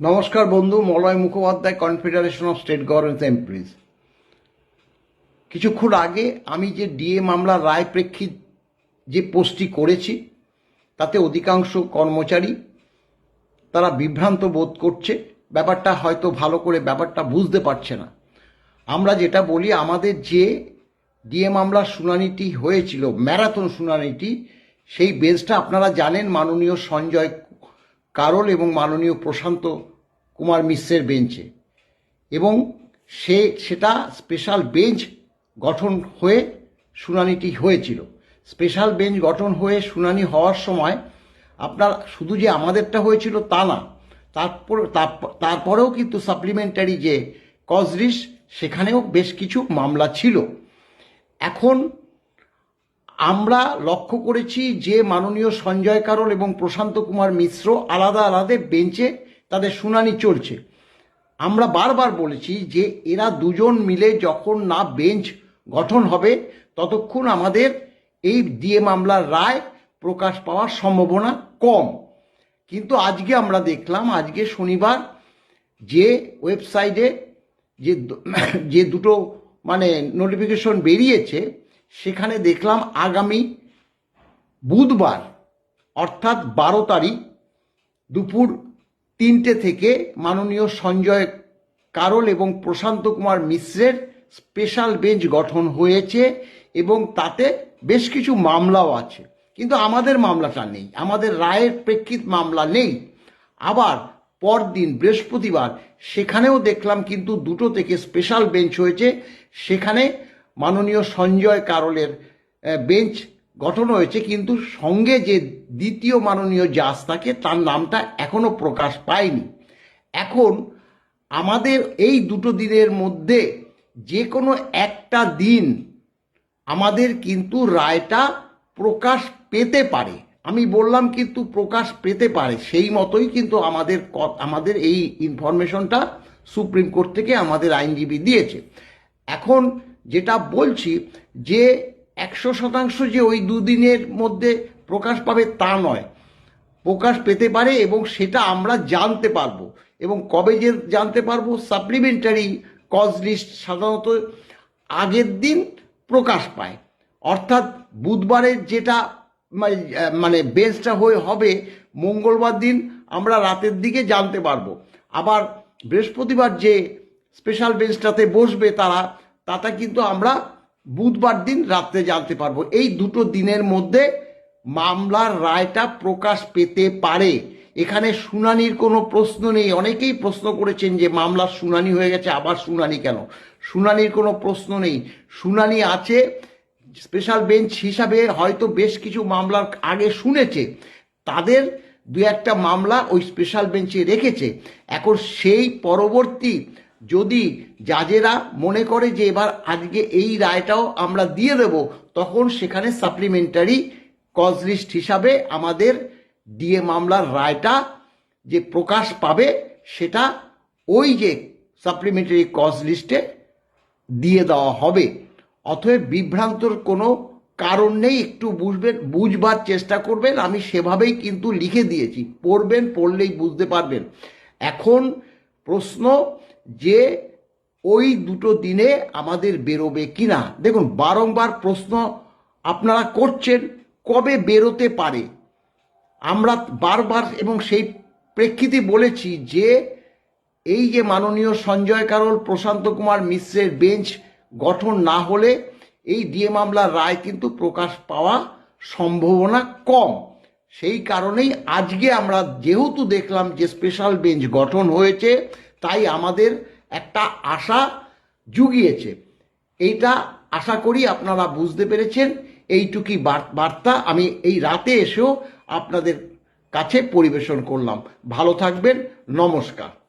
নমস্কার বন্ধু, Malay Mukhopadhyay confederation of state government employees কিছুক্ষণ আগে আমি যে ডিএ মামলার রায় প্রেক্ষিত যে পোস্টটি করেছি, তাতে অধিকাংশ কর্মচারী তারা বিভ্রান্ত বোধ করছে। ব্যাপারটা হয়তো ভালো করে ব্যাপারটা বুঝতে পারছে না। আমরা যেটা বলি, আমাদের যে ডিএ মামলার শুনানিটি হয়েছিল, ম্যারাথন শুনানিটি, সেই বেঞ্চটা আপনারা জানেন, মাননীয় সঞ্জয় কারল এবং মাননীয় প্রশান্ত কুমার মিশ্রের বেঞ্চে। এবং সে, সেটা স্পেশাল বেঞ্চ গঠন হয়ে শুনানিটি হয়েছিল। স্পেশাল বেঞ্চ গঠন হয়ে শুনানি হওয়ার সময় আপনার শুধু যে আমাদেরটা হয়েছিল তা না, তারপর তারপ- তারপরেও কিন্তু সাপ্লিমেন্টারি যে কজরিস সেখানেও বেশ কিছু মামলা ছিল। এখন আমরা লক্ষ্য করেছি যে মাননীয় সঞ্জয় কারল এবং প্রশান্ত কুমার মিশ্র আলাদা আলাদা বেঞ্চে তাদের শুনানি চলছে। আমরা বারবার বলেছি যে এরা দুজন মিলে যখন না বেঞ্চ গঠন হবে, ততক্ষণ আমাদের এই ডিএ মামলার রায় প্রকাশ পাওয়ার সম্ভাবনা কম। কিন্তু আজকে আমরা দেখলাম, আজকে শনিবার যে ওয়েবসাইটে যে যে দুটো মানে নোটিফিকেশন বেরিয়েছে সেখানে দেখলাম আগামী বুধবার, অর্থাৎ বারো তারিখ, দুপুর তিনটে থেকে মাননীয় সঞ্জয় কারল এবং প্রশান্ত কুমার মিশ্রের স্পেশাল বেঞ্চ গঠন হয়েছে এবং তাতে বেশ কিছু মামলাও আছে। কিন্তু আমাদের মামলাটা নেই, আমাদের রায়ের প্রেক্ষিত মামলা নেই। আবার পরদিন বৃহস্পতিবার সেখানেও দেখলাম কিন্তু দুটো থেকে স্পেশাল বেঞ্চ হয়েছে, সেখানে মাননীয় সঞ্জয় কারলের বেঞ্চ গঠন হয়েছে, কিন্তু সঙ্গে যে দ্বিতীয় মাননীয় জাজ থাকে, তার নামটা এখনও প্রকাশ পায়নি। এখন আমাদের এই দুটো দিনের মধ্যে যে কোনো একটা দিন আমাদের কিন্তু রায়টা প্রকাশ পেতে পারে। আমি বললাম কিন্তু প্রকাশ পেতে পারে, সেই মতোই কিন্তু আমাদের আমাদের এই ইনফরমেশনটা সুপ্রিম কোর্ট থেকে আমাদের আইনজীবী দিয়েছে। এখন যেটা বলছি যে একশো শতাংশ যে ওই দুদিনের মধ্যে প্রকাশ পাবে তা নয়। প্রকাশ পেতে পারে এবং সেটা আমরা জানতে পারব। এবং কবে যে জানতে পারব সাপ্লিমেন্টারি কজ লিস্ট সাধারণত আগের দিন প্রকাশ পায়। অর্থাৎ বুধবারের যেটা মানে- বেঞ্চটা হয়ে হবে, মঙ্গলবার দিন আমরা রাতের দিকে জানতে পারব। আবার বৃহস্পতিবার যে স্পেশাল বেঞ্চটাতে বসবে তারা তাটা কিন্তু আমরা বুধবার দিন রাত্রে জানতে পারব। এই দুটো দিনের মধ্যে মামলার রায়টা প্রকাশ পেতে পারে। এখানে শুনানির কোনো প্রশ্ন নেই। অনেকেই প্রশ্ন করেছেন যে মামলার শুনানি হয়ে গেছে, আবার শুনানি কেন? শুনানির কোনো প্রশ্ন নেই। শুনানি আছে, স্পেশাল বেঞ্চ হিসাবে হয়তো বেশ কিছু মামলার আগে শুনেছে। তাদের দু একটা মামলা ওই স্পেশাল বেঞ্চে রেখেছে। এখন সেই পরবর্তী যদি জাজেরা মনে করে যে এবার আজকে এই রায়টাও আমরা দিয়ে দেব, তখন সেখানে সাপ্লিমেন্টারি কজ লিস্ট হিসাবে আমাদের ডিএ মামলার রায়টা যে প্রকাশ পাবে, সেটা ওই যে সাপ্লিমেন্টারি কজ লিস্টে দিয়ে দেওয়া হবে। অতএব বিভ্রান্তর কোনো কারণ নেই, একটু বুঝবেন, বুঝবার চেষ্টা করবেন, আমি সেভাবেই কিন্তু লিখে দিয়েছি, পড়বেন, পড়লেই বুঝতে পারবেন। এখন প্রশ্ন যে ওই দুটো দিনে আমাদের বেরোবে কিনা? দেখুন, বারংবার প্রশ্ন আপনারা করছেন, কবে বেরোতে পারে? আমরা বারবার এবং সেই প্রেক্ষিতে বলেছি যে, এই যে মাননীয় সঞ্জয় কারল, প্রশান্ত কুমার মিশ্রের বেঞ্চ গঠন না হলে এই ডিএ মামলার রায় কিন্তু প্রকাশ পাওয়া সম্ভাবনা কম। সেই কারণেই আজকে আমরা যেহেতু দেখলাম যে স্পেশাল বেঞ্চ গঠন হয়েছে তাই আমাদের একটা আশা জুগিয়েছে। এইটা আশা করি আপনারা বুঝতে পেরেছেন। এইটুকি বার্তা। আমি এই রাতে এসেও আপনাদের কাছে পরিবেশন করলাম। ভালো থাকবেন। নমস্কার।